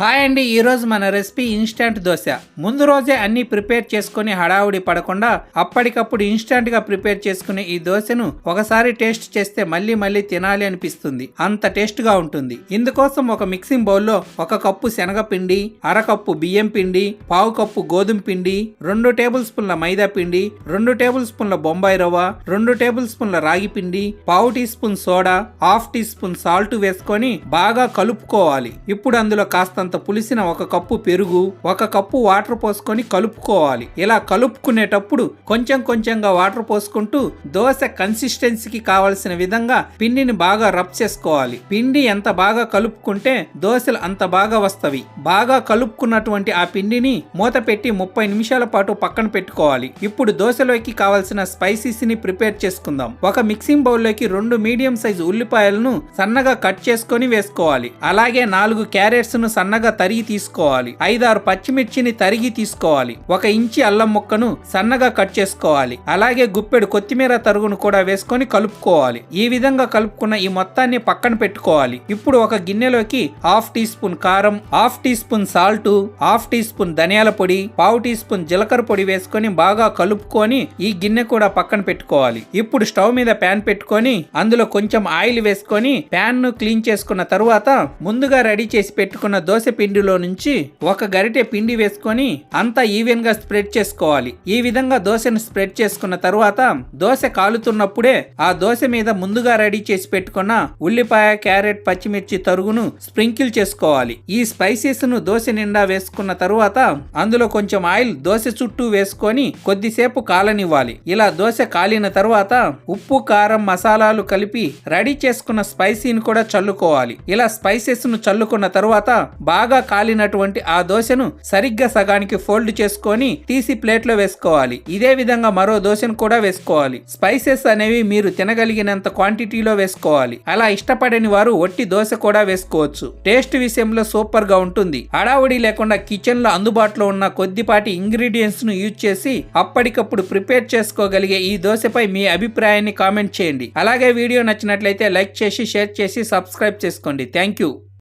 Hi అండి ఈరోజు మన రెసిపీ ఇన్స్టంట్ దోశ. ముందు రోజే అన్ని ప్రిపేర్ చేసుకుని హడావుడి పడకుండా అప్పటికప్పుడు ఇన్స్టంట్గా ప్రిపేర్ చేసుకునే ఈ దోశను ఒకసారి టేస్ట్ చేస్తే మళ్ళీ మళ్ళీ తినాలి అనిపిస్తుంది. అంత టేస్ట్గా ఉంటుంది. ఇందుకోసం ఒక మిక్సింగ్ బౌల్లో ఒక కప్పు శనగపిండి అరకప్పు బియ్యం పిండి పావు కప్పు గోధుమ పిండి రెండు టేబుల్ స్పూన్ల మైదా పిండి రెండు టేబుల్ స్పూన్ల బొంబాయి రవ్వ రెండు టేబుల్ స్పూన్ల రాగి పిండి పావు teaspoon soda half teaspoon salt వేసుకొని బాగా కలుపుకోవాలి. ఇప్పుడు అందులో కాస్తంత పులిసిన ఒక కప్పు పెరుగు ఒక కప్పు వాటర్ పోసుకొని కలుపుకోవాలి. ఇలా కలుపుకునేటప్పుడు కొంచెం కొంచెంగా వాటర్ పోసుకుంటూ దోశ కన్సిస్టెన్సీకి కావలసిన విధంగా పిండిని బాగా రబ్ చేసుకోవాలి. పిండి ఎంత బాగా కలుపుకుంటే దోశలు అంత బాగా వస్తవి. బాగా కలుపుకున్నటువంటి ఆ పిండిని మూత పెట్టి ముప్పై నిమిషాల పాటు పక్కన పెట్టుకోవాలి. ఇప్పుడు దోశలోకి కావలసిన స్పైసీస్ని ప్రిపేర్ చేసుకుందాం. ఒక మిక్సింగ్ బౌల్లోకి రెండు మీడియం సైజు ఉల్లిపాయలను సన్నగా కట్ చేసుకొని వేసుకోవాలి. అలాగే నాలుగు క్యారెట్స్ను సన్నగా తరిగి తీసుకోవాలి. ఐదారు పచ్చిమిర్చిని తరిగి తీసుకోవాలి. ఒక ఇంచి అల్లం ముక్కను సన్నగా కట్ చేసుకోవాలి. అలాగే గుప్పెడు కొత్తిమీర తరుగును కూడా వేసుకొని కలుపుకోవాలి. ఈ విధంగా కలుపుకున్న ఈ మొత్తాన్ని పక్కన పెట్టుకోవాలి. ఇప్పుడు ఒక గిన్నెలోకి హాఫ్ టీ స్పూన్ కారం half teaspoon salt half teaspoon ధనియాల పొడి పావు టీ స్పూన్ జీలకర్ర పొడి వేసుకొని బాగా కలుపుకొని ఈ గిన్నె కూడా పక్కన పెట్టుకోవాలి. ఇప్పుడు స్టవ్ మీద ప్యాన్ పెట్టుకొని అందులో కొంచెం ఆయిల్ వేసుకొని ప్యాన్ను క్లీన్ చేసుకున్న తరువాత ముందుగా రెడీ చేసి పెట్టుకున్న దోశ దోశ పిండిలో నుంచి ఒక గరిటె పిండి వేసుకొని అంతా ఈవెన్గా స్ప్రెడ్ చేసుకోవాలి. ఈ విధంగా దోశను స్ప్రెడ్ చేసుకున్న తరువాత దోశ కాలుతున్నప్పుడే ఆ దోశ మీద ముందుగా రెడీ చేసి పెట్టుకున్న ఉల్లిపాయ క్యారెట్ పచ్చిమిర్చి తరుగును స్ప్రింకిల్ చేసుకోవాలి. ఈ స్పైసెస్ను దోశ నిండా వేసుకున్న తరువాత అందులో కొంచెం ఆయిల్ దోశ చుట్టూ వేసుకొని కొద్దిసేపు కాలనివ్వాలి. ఇలా దోశ కాలిన తరువాత ఉప్పు కారం మసాలాలు కలిపి రెడీ చేసుకున్న స్పైసీని కూడా చల్లుకోవాలి. ఇలా స్పైసెస్ను చల్లుకున్న తరువాత బాగా కాలినటువంటి ఆ దోశను సరిగ్గా సగానికి ఫోల్డ్ చేసుకొని తీసి ప్లేట్లో వేసుకోవాలి. ఇదే విధంగా మరో దోశను కూడా వేసుకోవాలి. స్పైసెస్ అనేవి మీరు తినగలిగినంత క్వాంటిటీలో వేసుకోవాలి. అలా ఇష్టపడని వారు ఒట్టి దోశ కూడా వేసుకోవచ్చు. టేస్ట్ విషయంలో సూపర్గా ఉంటుంది. హడావుడి లేకుండా కిచెన్లో అందుబాటులో ఉన్న కొద్దిపాటి ఇంగ్రీడియంట్స్ను యూజ్ చేసి అప్పటికప్పుడు ప్రిపేర్ చేసుకోగలిగే ఈ దోశపై మీ అభిప్రాయాన్ని కామెంట్ చేయండి. అలాగే వీడియో నచ్చినట్లయితే లైక్ చేసి షేర్ చేసి సబ్స్క్రైబ్ చేసుకోండి. Thank you.